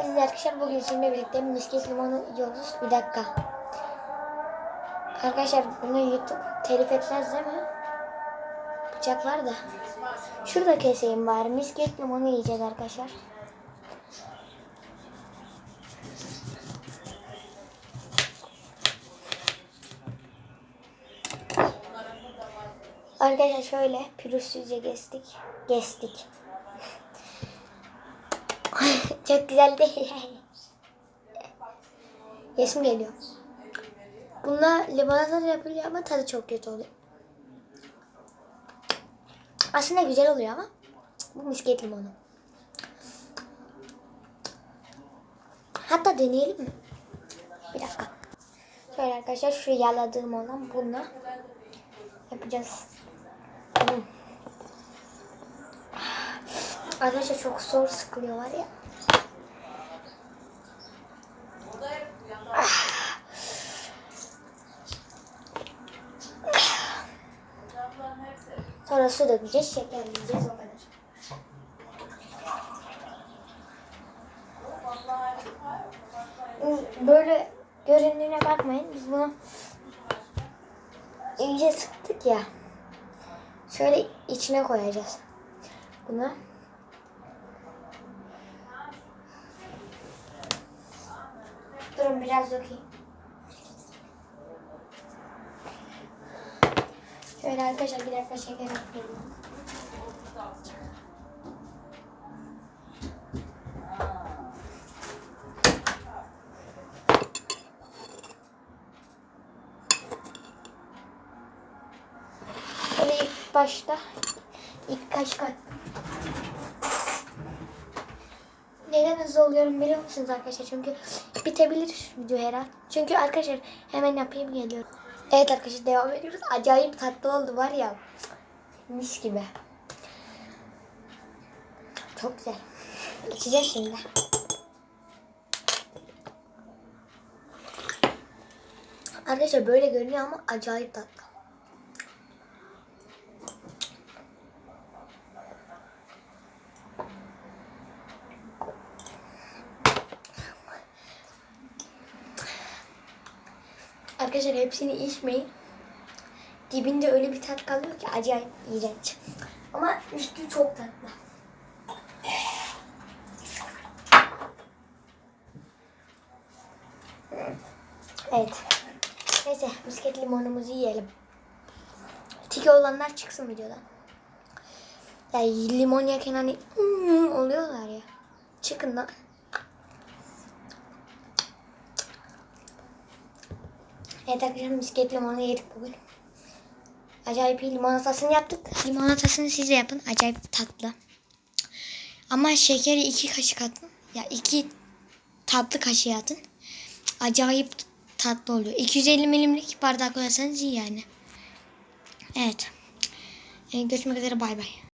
geldiniz arkadaşlar. Bugün sizinle birlikte misket limonu yiyoruz. Bir dakika. Arkadaşlar bunu YouTube telif etmez değil mi? Bıçak var da. Şurada keseyim bari. Misket limonu yiyeceğiz arkadaşlar. Arkadaşlar şöyle pürüzsüzce kestik. Kestik. Çok güzel değil. Yesim geliyor. Bunlar limonata yapılıyor ama tadı çok kötü oluyor. Aslında güzel oluyor ama bu misket limonu. Hatta deneyelim mi? Bir dakika. Şöyle arkadaşlar şu yaladığım olan bununla yapacağız. Hmm. Arkadaşlar çok zor sıkılıyor var ya. Sonra su dökeceğiz, şekerleyeceğiz o kadar. Böyle göründüğüne bakmayın. Biz bunu iyice sıktık ya. Şöyle içine koyacağız. Bunu. Durun biraz dökeyim. Şöyle arkadaşlar bir dakika şeker ekleyelim. Şöyle ilk başta ilk kaşık attım. Neden hızlı oluyorum biliyor musunuz arkadaşlar? Çünkü bitebilir video her. Çünkü arkadaşlar hemen yapayım geliyorum. Evet arkadaşlar devam ediyoruz. Acayip tatlı oldu var ya. Mis gibi. Çok güzel. İçeceğiz şimdi. Arkadaşlar böyle görünüyor ama acayip tatlı. Arkadaşlar hepsini içmeyin. Dibinde öyle bir tat kalıyor ki acayip iğrenç. Ama üstü çok tatlı. Evet. Neyse misket limonumuzu yiyelim. Tiki olanlar çıksın videodan. Ya limon yerken hani "Hmm" oluyorlar ya. Çıkın lan. Evet arkadaşlar misket limonu yedik bugün. Acayip iyi limonatasını yaptık. Limonatasını siz de yapın. Acayip tatlı. Ama şekeri iki kaşık atın. Ya iki tatlı kaşığı atın. Acayip tatlı oluyor. 250 milimlik bardak koyarsanız iyi yani. Evet. Ee, görüşmek üzere bay bay.